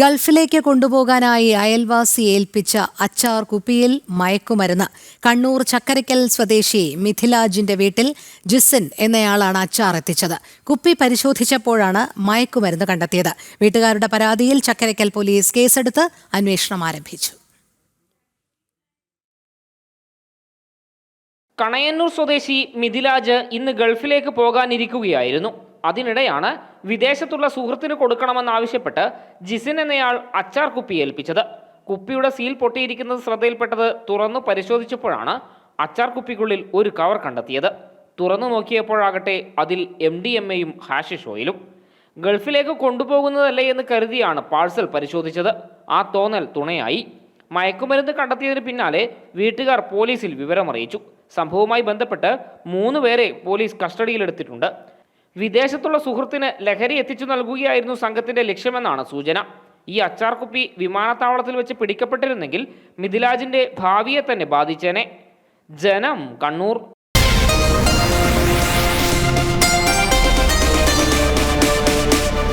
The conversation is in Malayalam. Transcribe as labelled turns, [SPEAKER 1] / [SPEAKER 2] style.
[SPEAKER 1] ഗൾഫിലേക്ക് കൊണ്ടുപോകാനായി അയൽവാസി ഏൽപ്പിച്ച അച്ചാർ കുപ്പിയിൽ മയക്കുമരുന്ന്. കണ്ണൂർ ചക്കരക്കൽ സ്വദേശി മിഥിലാജിന്റെ വീട്ടിൽ ജിസിൻ എന്നയാളാണ് അച്ചാർ എത്തിച്ചത്. കുപ്പി പരിശോധിച്ചപ്പോഴാണ് മയക്കുമരുന്ന് കണ്ടെത്തിയത്. വീട്ടുകാരുടെ പരാതിയിൽ ചക്കരക്കൽ പോലീസ് കേസെടുത്ത് അന്വേഷണം ആരംഭിച്ചു.
[SPEAKER 2] കണയന്നൂർ സ്വദേശി മിഥിലാജ് ഇന്ന് ഗൾഫിലേക്ക് പോകാനിരിക്കുകയായിരുന്നു. അതിനിടെയാണ് വിദേശത്തുള്ള സുഹൃത്തിന് കൊടുക്കണമെന്നാവശ്യപ്പെട്ട് ജിസിൻ എന്നയാൾ അച്ചാർ കുപ്പി ഏൽപ്പിച്ചത്. കുപ്പിയുടെ സീൽ പൊട്ടിയിരിക്കുന്നത് ശ്രദ്ധയിൽപ്പെട്ടത് തുറന്നു പരിശോധിച്ചപ്പോഴാണ് അച്ചാർ കുപ്പിക്കുള്ളിൽ ഒരു കവർ കണ്ടെത്തിയത്. തുറന്നു നോക്കിയപ്പോഴാകട്ടെ അതിൽ എം ഡി എം എയും ഹാഷിഷ് ഓയിലും ഗൾഫിലേക്ക് കൊണ്ടുപോകുന്നതല്ലേ എന്ന് കരുതിയാണ് പാഴ്സൽ പരിശോധിച്ചത്. ആ തോന്നൽ തുണയായി. മയക്കുമരുന്ന് കണ്ടെത്തിയതിന് പിന്നാലെ വീട്ടുകാർ പോലീസിൽ വിവരമറിയിച്ചു. സംഭവവുമായി ബന്ധപ്പെട്ട് മൂന്ന് പേരെ പോലീസ് കസ്റ്റഡിയിലെടുത്തിട്ടുണ്ട്. വിദേശത്തുള്ള സുഹൃത്തിന് ലഹരി എത്തിച്ചു നൽകുകയായിരുന്നു സംഘത്തിന്റെ ലക്ഷ്യമെന്നാണ് സൂചന. ഈ അച്ചാർ കുപ്പി വിമാനത്താവളത്തിൽ വെച്ച് പിടിക്കപ്പെട്ടിരുന്നെങ്കിൽ മിഥിലാജിന്റെ ഭാവിയെ തന്നെ ബാധിച്ചേനെ. ജനം കണ്ണൂർ